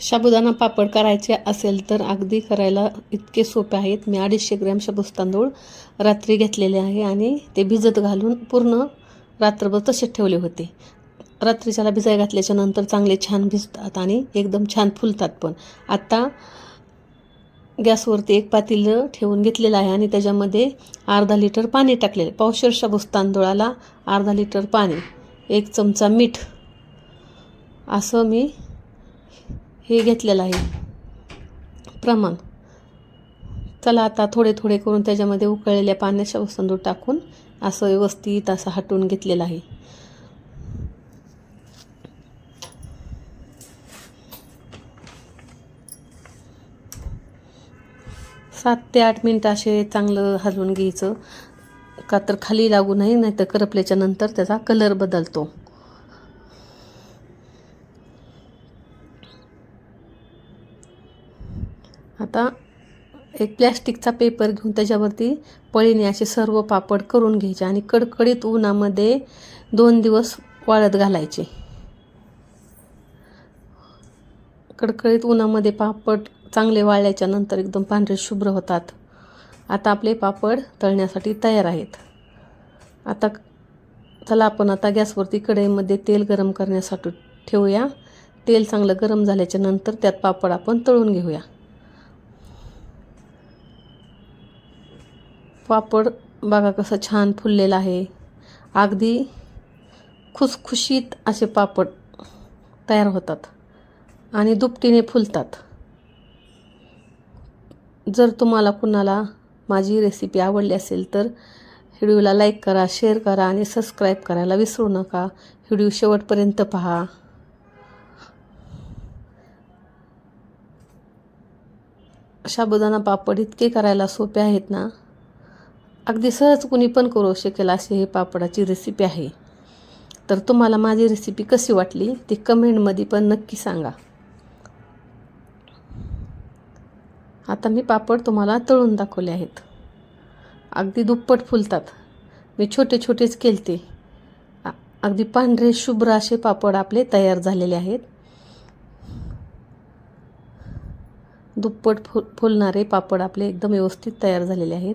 साबुदाणा पापड करायचे असेल तर अगदी करायला इतके सोपे आहेत. मी अडीचशे ग्रॅम शाबूस तांदूळ रात्री घेतलेले आहे आणि ते भिजत घालून पूर्ण रात्रभर तसेच ठेवले होते. रात्रीच्याला भिजाय घातल्याच्या नंतर चांगले छान भिजतात आणि एकदम छान फुलतात पण. आत्ता गॅसवरती एक पातेलं ठेवून घेतलेलं आहे आणि त्याच्यामध्ये अर्धा लिटर पाणी टाकलेलं पावशेर शाबूस तांदूळाला अर्धा लिटर पाणी एक चमचा मीठ असं मी हे घेतलेलं आहे. प्रमाण. चला आता थोडे थोडे करून त्याच्यामध्ये उकळलेल्या पाण्याच्या शाबूस टाकून असं व्यवस्थित असं हटवून घेतलेलं आहे. सात ते आठ मिनटं असे चांगलं हलवून घ्यायचं. का तर खाली लागू नये नाही तर करपल्याच्या नंतर त्याचा कलर बदलतो. आता एक प्लॅस्टिकचा पेपर घेऊन त्याच्यावरती पळीने असे सर्व पापड करून घ्यायचे आणि कडकडीत उन्हामध्ये दोन दिवस वाळत घालायचे. कडकडीत उन्हामध्ये पापड चांगले वाळल्याच्या नंतर एकदम पांढरे शुभ्र होतात. आता आपले पापड तळण्यासाठी तयार आहेत. आता चला आपण आता गॅसवरती कढईमध्ये तेल गरम करण्यासाठी ठेवूया. तेल चांगलं गरम झाल्याच्यानंतर त्यात पापड आपण तळून घेऊया. पापड बघा कसं छान फुललेलं आहे. अगदी खुसखुशीत असे पापड तयार होतात आणि दुपटीने फुलतात. जर तुम्हाला कुणाला माझी रेसिपी आवडली असेल तर व्हिडिओला लाईक करा शेअर करा आणि सबस्क्राईब करायला विसरू नका. व्हिडिओ शेवटपर्यंत पहा. साबुदाणा पापड इतके करायला सोपे आहेत ना? अगदी सहज कुणी पण करू शकेल अशी हे पापडाची रेसिपी आहे. तर तुम्हाला माझी रेसिपी कशी वाटली ती कमेंटमध्ये पण नक्की सांगा. आता मी पापड तुम्हाला तळून दाखवले आहेत. अगदी दुप्पट फुलतात. मी छोटे छोटेच केलते. अगदी पांढरे शुभ्र असे पापड आपले तयार झालेले आहेत. दुप्पट फु फुलणारे पापड आपले एकदम व्यवस्थित तयार झालेले आहेत.